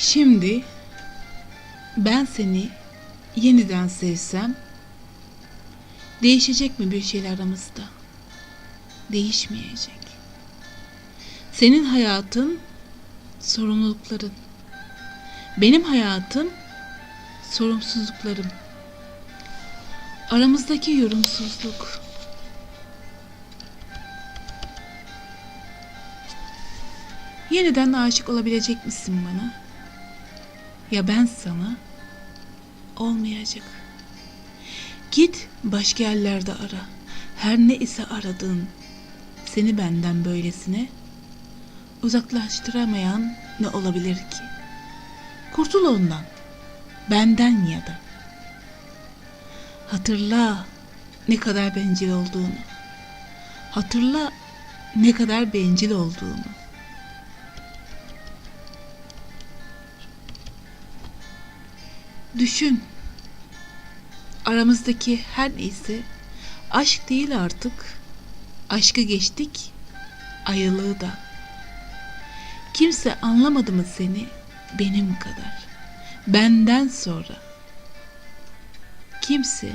Şimdi ben seni yeniden sevsem değişecek mi bir şeyler aramızda? Değişmeyecek. Senin hayatın sorumlulukların. Benim hayatım sorumsuzluklarım. Aramızdaki yorumsuzluk. Yeniden aşık olabilecek misin bana? Ya ben sana? Olmayacak. Git başka yerlerde ara. Her ne ise aradığın seni benden böylesine uzaklaştıramayan ne olabilir ki? Kurtul ondan. Benden ya da. Hatırla ne kadar bencil olduğunu. Hatırla ne kadar bencil olduğunu. Düşün. Aramızdaki her neyse aşk değil artık. Aşkı geçtik, ayrılığı da. Kimse anlamadı mı seni benim kadar? Benden sonra. Kimse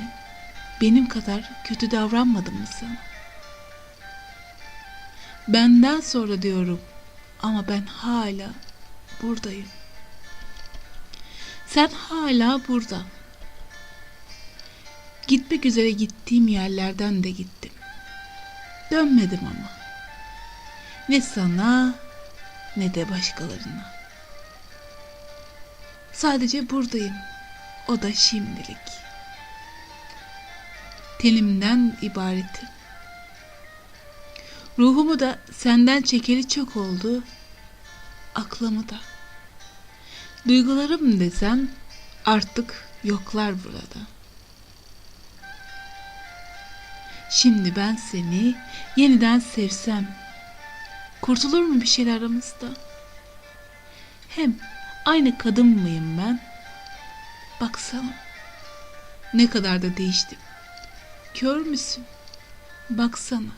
benim kadar kötü davranmadı mı sana? Benden sonra diyorum ama ben hala buradayım. Sen hala burada. Gitmek üzere gittiğim yerlerden de gittim. Dönmedim ama. Ne sana ne de başkalarına. Sadece buradayım. O da şimdilik. Tenimden ibaretim. Ruhumu da senden çekeli çok oldu. Aklımı da. Duygularım desen artık yoklar burada. Şimdi ben seni yeniden sevsem kurtulur mu bir şeyler aramızda? Hem aynı kadın mıyım ben? Baksana ne kadar da değiştim. Kör müsün? Baksana.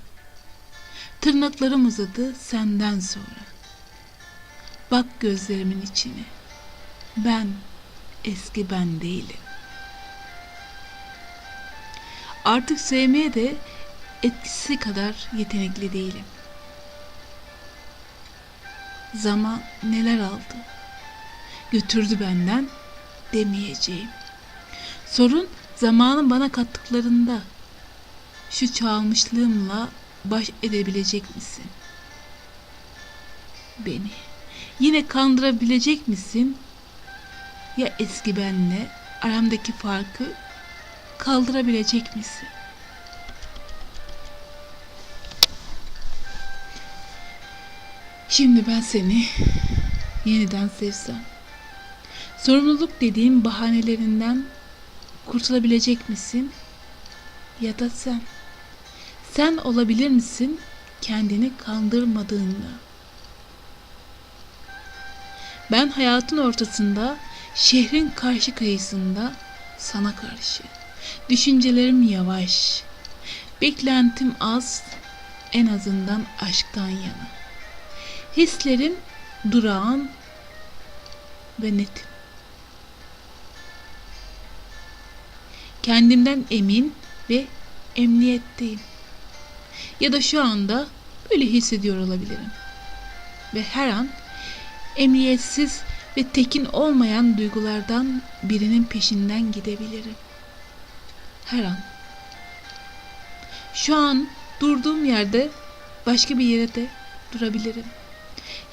Tırnaklarım uzadı senden sonra. Bak gözlerimin içine. Ben eski ben değilim. Artık sevmeye de etkisi kadar yetenekli değilim. Zaman neler aldı? Götürdü benden demeyeceğim. Sorun zamanın bana kattıklarında. Şu çalmışlığımla baş edebilecek misin? Beni yine kandırabilecek misin? Ya eski benle aramdaki farkı kaldırabilecek misin? Şimdi ben seni yeniden sevsem, sorumluluk dediğim bahanelerinden kurtulabilecek misin? Ya da sen? Sen olabilir misin kendini kandırmadığında? Ben hayatın ortasında, şehrin karşı kıyısında sana karşı. Düşüncelerim yavaş. Beklentim az, en azından aşktan yana. Hislerim durağan ve netim. Kendimden emin ve emniyetteyim. Ya da şu anda böyle hissediyor olabilirim. Ve her an emniyetsiz ve tekin olmayan duygulardan birinin peşinden gidebilirim. Her an. Şu an durduğum yerde başka bir yere de durabilirim.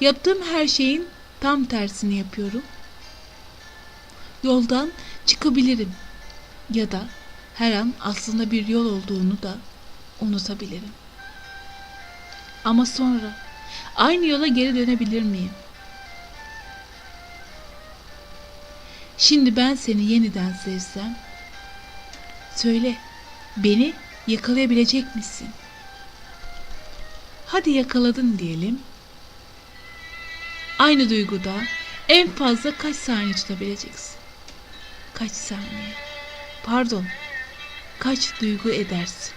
Yaptığım her şeyin tam tersini yapıyorum. Yoldan çıkabilirim. Ya da her an aslında bir yol olduğunu da unutabilirim. Ama sonra aynı yola geri dönebilir miyim? Şimdi ben seni yeniden sevsem, söyle beni yakalayabilecek misin? Hadi yakaladın diyelim. Aynı duyguda en fazla kaç saniye tutabileceksin? Kaç saniye? Pardon. Kaç duygu edersin?